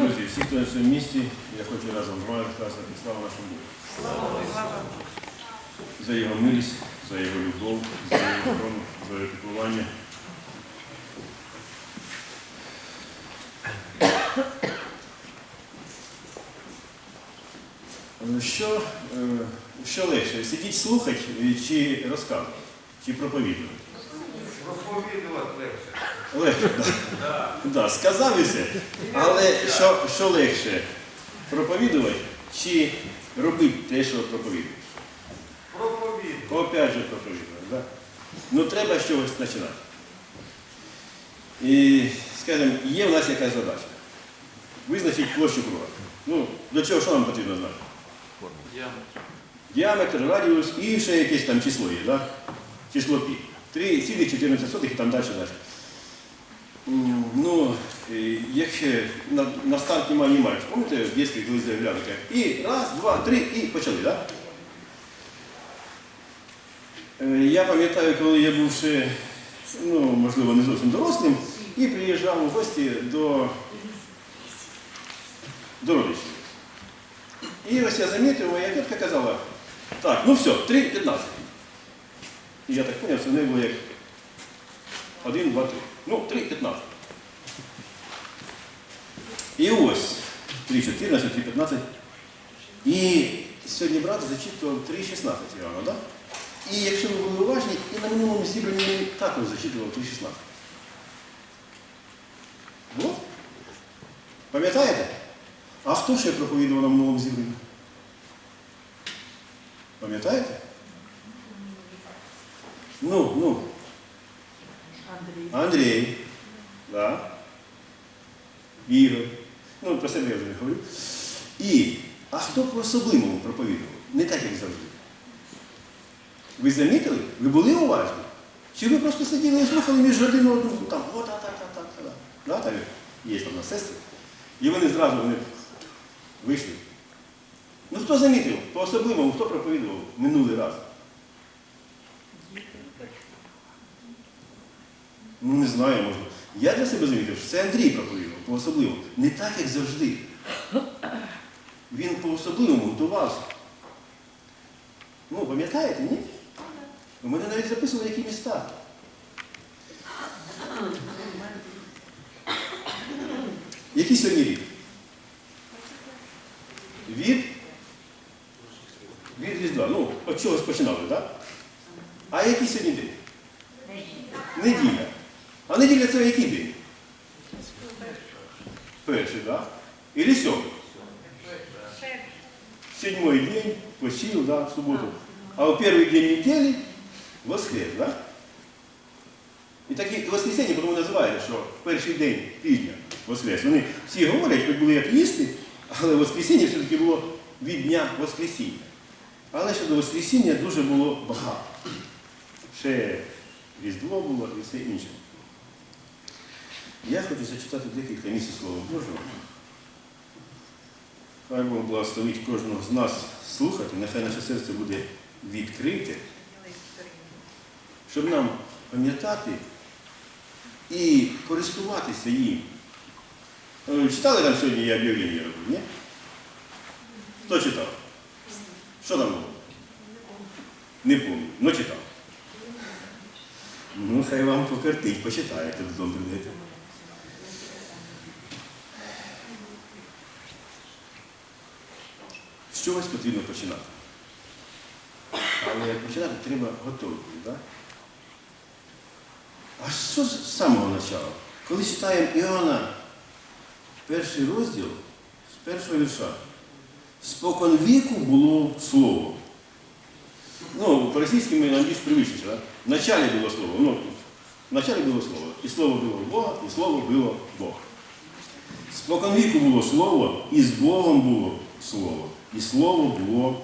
Друзі, всі, хто на цьому місці, я хочу разом з вами сказати слава нашому Богу. За його милість, за його любов, за його охорону, за його піклування. Е, Що, е, що легше, сидіть слухати чи розказувати, чи проповідувати? Проповідувати легше. Легше. Да, сказав і все. Але що, що легше? Проповідувати чи робити те, що проповідуєш? Проповідувати. Опять же проповідувати, да? Ну треба з чогось починати. І, скажімо, є в нас якась задача. Визначити площу круга. Ну, до чого що нам потрібно знати? Діаметр, радіус і ще якесь там число є, да? число пі. 3,14 і там далі далі. Ну, е, якщо на, на старт немає немає, пам'ятаєте, в дитинстві колись заявляли, як і раз, два, три, і почали, так? Е, Я пам'ятаю, коли я був ще, ну, можливо, не зовсім дорослим, і приїжджав у гості до, до родичів. І ось я замітив, моя тітка казала, так, ну все, 3,15. І я так зрозумів, що в неї було як 1, 2, 3. Ну, 3,15. І ось 3,14, 3,15. І сьогодні брат зачитував 3,16 Івана, так? І якщо ви були уважні, і на минулому зібранні він також зачитував 3,16. Було? Пам'ятаєте? А хто ще проповідував на минулому зібранні? Пам'ятаєте? Ну, ну, Андрій. Андрій, да. Ігор. Ну, про себе я вже не говорю. І, а хто по особливому проповідував? Не так, як завжди. Ви замітили? Ви були уважні? Чи ви просто сиділи і слухали між годину одну, там, о, так, так, так, так, так. Да, там є там на сестри. І вони зразу вони вийшли. Ну хто замітив? По особливому, хто проповідував минулий раз? Ну, не знаю, може. Я для себе замітив, що це Андрій проповідував по-особливому. Не так, як завжди. Він по-особливому готувався. Ну, пам'ятаєте, ні? У мене навіть записували, які міста. Який сьогодні рік? Від? Від Різдва. Ну, от чогось починали, так? А який сьогодні день? Неділя. А неділя це який день? Перший, так? Или сьомий? Седьмой день, посил, да, в суботу. А в первый день недели воскрес, да? І так і воскресенье тому називають, що перший день тижня воскрес. Вони всі говорять, хоч були атеїсти, але воскресіння все-таки було від дня Воскресіння. Але ще до Воскресіння дуже було багато. Ще Різдво було і все інше. Я хочу зачитати декілька місць Слова Божого. Хай Бог благословить кожного з нас слухати, нехай наше серце буде відкрите, щоб нам пам'ятати і користуватися їм. Е, Читали там сьогодні я об'явлення робив, ні? Хто читав? Що там було? Не пам'ятаю, але читав. Ну, хай вам покартить, почитаєте додому прийдете. З чогось потрібно починати. Але як починати, треба готові, так? А що з самого початку? Коли читаємо Іоанна, перший розділ з першого вірша. Спокон віку було слово. Ну, по-російськи ми нам більш привичніше, так? В началі було слово. Ну, в началі було слово. І слово було Бога, і слово було Бог. Спокон віку було слово, і з Богом було слово. І слово було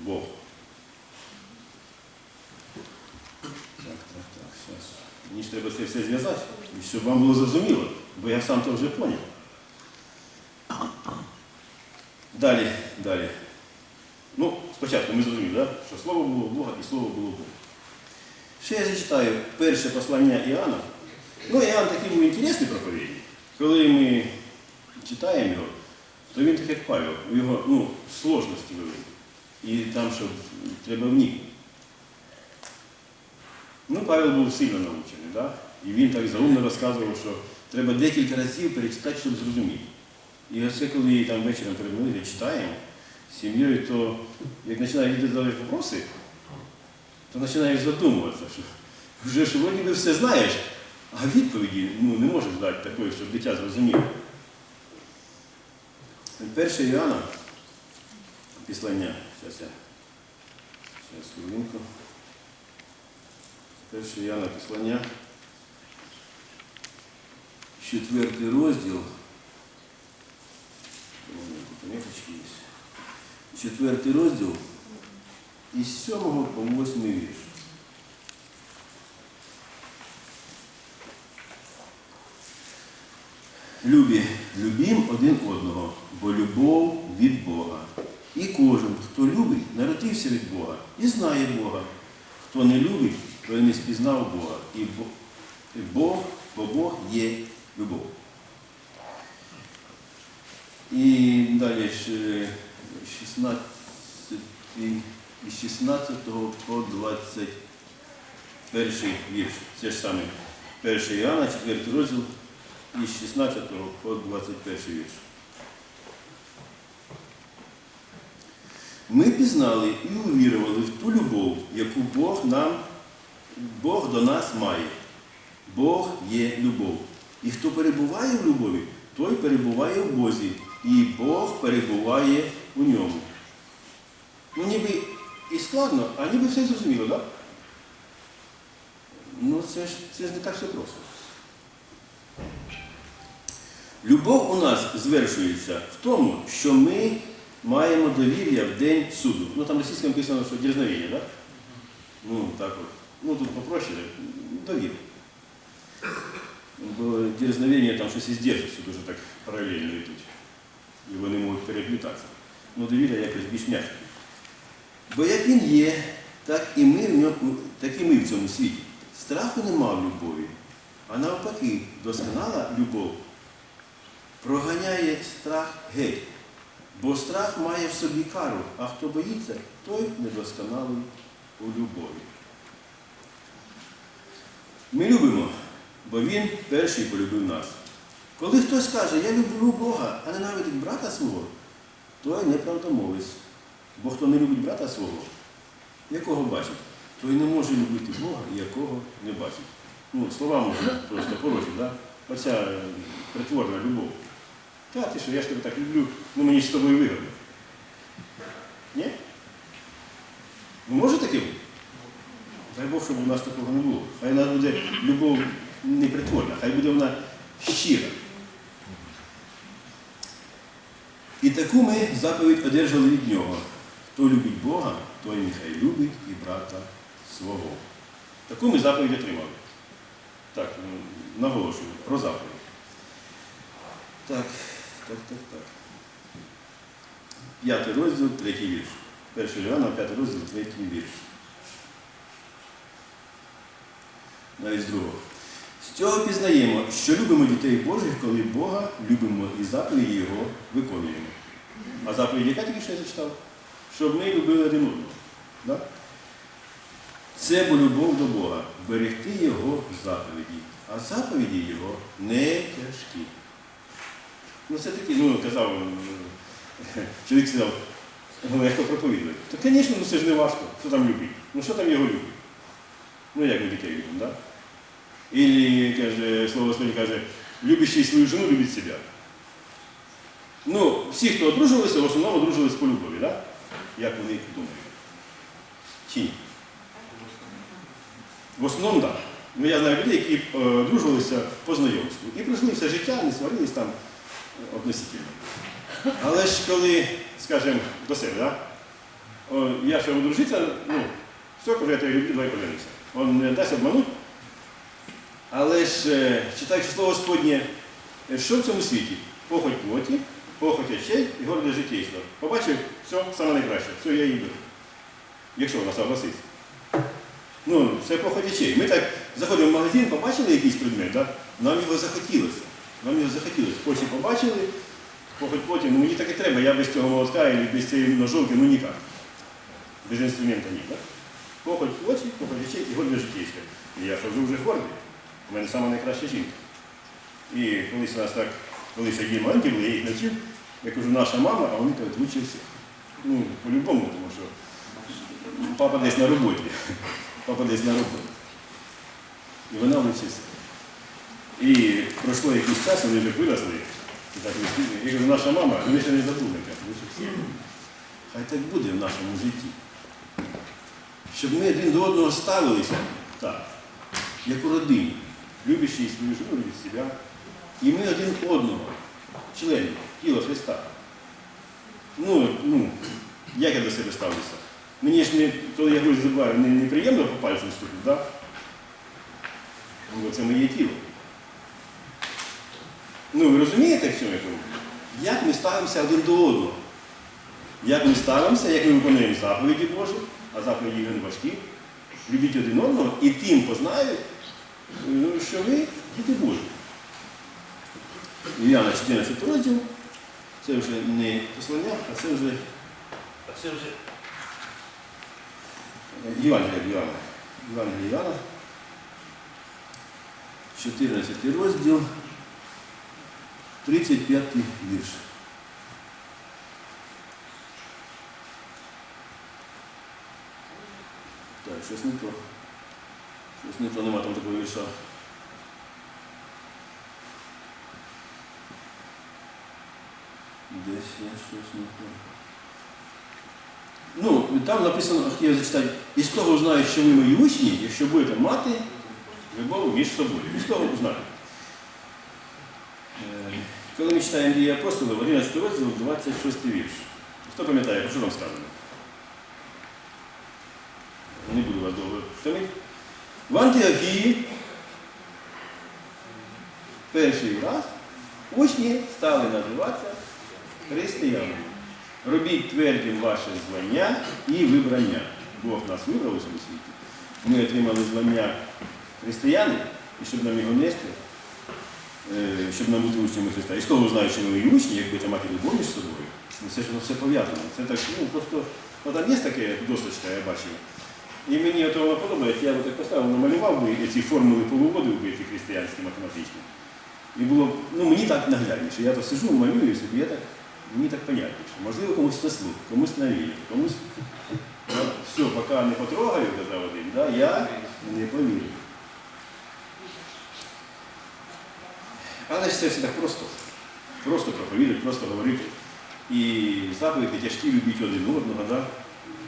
Бог. Так, так, так, зараз. Мені ж треба це все зв'язати, і щоб вам було зрозуміло, бо я сам то вже поняв. Далі, далі. Ну, спочатку ми зрозуміли, да? що слово було Бога і слово було Бога. Ще я зачитаю перше послання Іоанна. Ну, Іоанн такий був інтересний проповідник. Коли ми читаємо його, то він так як Павел, у його ну, сложності великі. І там, що треба вникнути. Ну, Павел був сильно навчений, да? і він так заумно розказував, що треба декілька разів перечитати, щоб зрозуміти. І оце коли там вечором перед читаємо з сім'єю, то як починає люди задавати питання, то починаєш задумуватися, що вже ж вроді би все знаєш, а відповіді ну, не можеш дати такої, щоб дитя зрозуміло. Перше Іоанна, післання, зараз я, зараз хвилинку. Перше Іоанна післання, четвертий розділ. Четвертий розділ із 7 по 8 вірш. Любі, любім один одного, бо любов від Бога. І кожен, хто любить, народився від Бога і знає Бога. Хто не любить, не спізнав Бога. І Бог, бо Бог є любов. І далі ж е, 16, із 16 по 21 вірш. Це ж саме 1 Іоанна, 4 розділ, із 16 по 21 вірш. Ми пізнали і увірували в ту любов, яку Бог нам, Бог до нас має. Бог є любов. І хто перебуває в любові, той перебуває в Бозі, і Бог перебуває у ньому. Ну, ніби і складно, а ніби все зрозуміло, так? Ну, це ж, це ж не так все просто. Любов у нас звершується в тому, що ми маємо довір'я в день суду. Ну там російською написано, що дерзновення, так? Ну, так от. Ну тут попроще, довір'я. Бо дерзновення там щось із дерзостю дуже так паралельно йдуть. І вони можуть переплітатися. Ну, довір'я якось більш м'яке. Бо як він є, так і ми в ньому, так і ми в цьому світі. Страху нема в любові, а навпаки, досконала любов проганяє страх геть. Бо страх має в собі кару, а хто боїться, той недосконалий у любові. Ми любимо, бо Він перший полюбив нас. Коли хтось каже, я люблю Бога, а ненавидить брата свого, той неправдомовець. Бо хто не любить брата свого, якого бачить, той не може любити Бога, якого не бачить. Ну, слова можуть просто порожні, да? Оця е, притворна любов. Та ти що, я ж тебе так люблю, ну мені з тобою вигодно. Ні? Ну може таке Бог, щоб у нас такого не було. Хай у нас буде любов не притворна, хай буде вона щира. І таку ми заповідь одержали від нього. Хто любить Бога, той нехай любить і брата свого. Таку ми заповідь отримали. Так, ну, наголошую про заповідь. Так, так, так, так. П'ятий розділ, третій вірш. Перший Іоанна, п'ятий розділ, третій вірш. Навіть другого. З цього пізнаємо, що любимо дітей Божих, коли Бога любимо і заповіді Його виконуємо. А заповідь, яка тільки що я зачитав? Щоб ми любили один одного. Да? Це бо любов до Бога, берегти Його заповіді, а заповіді Його не тяжкі. Ну це такі, ну казав, е, чоловік сказав, легко проповідувати. То, звісно, ну це ж не важко, що там любить. Ну що там його любить? Ну як ми дітей любимо, так? Да? Или, каже, слово Господне каже, любящий свою жену любить себя. Ну, всі, хто одружувалися, в основному одружилися по любові, да? як вони думають. Чи ні? В основному так. Да. Ну, я знаю людей, які е, одружувалися по знайомству. І пройшли все життя, не сварились там относительно. Але ж коли, скажімо, до себе, да? О, я ще одружиться, ну, все, кажу, я тебе люблю, давай поженимося. Он не дасть обмануть. Але ж, е, читаючи слово Господнє, е, що в цьому світі? Похоть плоті, похоть очей і горде життєйство. Побачив, все, саме найкраще, все, я беру. Якщо вона согласиться. Ну, це похоть очей. Ми так заходимо в магазин, побачили якийсь предмет, да? нам його захотілося. Нам його захотілося. Очі побачили, Похоть потім, ну мені так і треба, я без цього молотка і без цієї ножовки, ну ніяк. Без інструмента ні, так? Похоть очі, похоть очей і гордо житейське. І я хожу вже гордий. У мене сама найкраща жінка. І колись у нас так, колись одні маленькі були, я їх навчив, я кажу, наша мама, а вони кажуть, лучше всіх. Ну, по-любому, тому що папа десь на роботі. Папа десь на роботі. І вона лучше всіх. І пройшло якийсь час, вони вже виросли. І так. Я кажу, наша мама, вони ще не забули, лучше всіх. Хай так буде в нашому житті. Щоб ми один до одного ставилися так, як у родині, любячи свою жену, від себе. І ми один одного, члени тіла Христа. Ну, ну, як я до себе ставлюся? Мені ж не, коли я гуль забуваю, не, неприємно по пальцям стукнути, так? Бо це моє тіло. Ну, ви розумієте, що я кажу? Як ми ставимося один до одного? Як ми ставимося, як ми виконуємо заповіді Божі, а заповіді він важкі, любіть один одного і тим познають, ну, що ви діти Божі. Іоанна 14 розділ, це вже не послання, а це вже А це вже Євангелія Іоанна. Євангелія Іоанна, 14 розділ, 35 вірш. Так, щось не то. Не то, нема там такого вірша. Десь я щось не. Ну, там написано, я зачитати, і з того знаю, що ви мої учні, якщо будете мати любов між собою. І з того знаю. Е, Коли ми читаємо дії апостолів, 11 розділ, 26 вірш. Хто пам'ятає, що там сказано? Не буду вас довго втомити. В Антіохії перший раз учні стали називатися християнами. Робіть твердім ваше звання і вибрання. Бог нас вибрав у цьому світі. Ми отримали звання християни, і щоб нам його нести, е, щоб нам бути учнями Христа. І з того знаю, що ми і учні, як будете мати любов між собою. Ну, Це ж воно все пов'язано. Це так, ну просто, ну, там є таке досочка, я бачив. І мені от воно подобається, я би так поставив, намалював би ці формули повиводив би ці християнські математичні. І було, ну мені так наглядніше. Я то сижу, малюю собі, я так, мені так понятніше. Можливо, комусь наслух, комусь навіяв, комусь. Да, все, поки не потрогаю, казав один, да, я не повірю. Але ж це все так просто. Просто проповідати, просто говорити. І заповіді тяжкі любіть один одного. Да?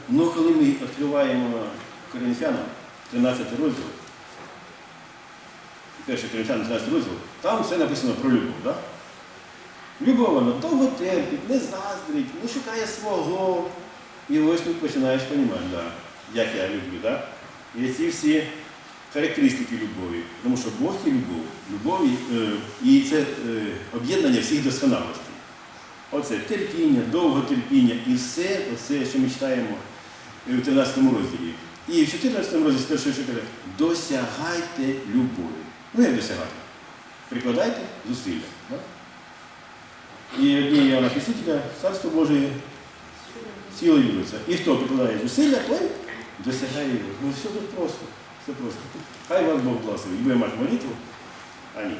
Ну, коли ми відкриваємо Коринфянам 13 розділ, 1 Коринфянам 13 розділ, там все написано про любов. Да? Любов вона довго терпить, не заздрить, не шукає свого. І ось тут починаєш розуміти, да, як я люблю. Да? І ці всі характеристики любові. Тому що Бог є любов, любов е, і це е, об'єднання всіх досконалостей. Оце терпіння, довготерпіння і все, оце, що ми читаємо в 13 розділі. І в 14 розділі першої чотири досягайте любові. Ну як досягати? Прикладайте зусилля. Да? І одні Іоанна Хрестителя, Царство Боже силою любиться. І хто прикладає зусилля, той досягає його. Ну все тут просто. Все просто. Хай вас Бог благословить. Будемо мати молитву. Амінь.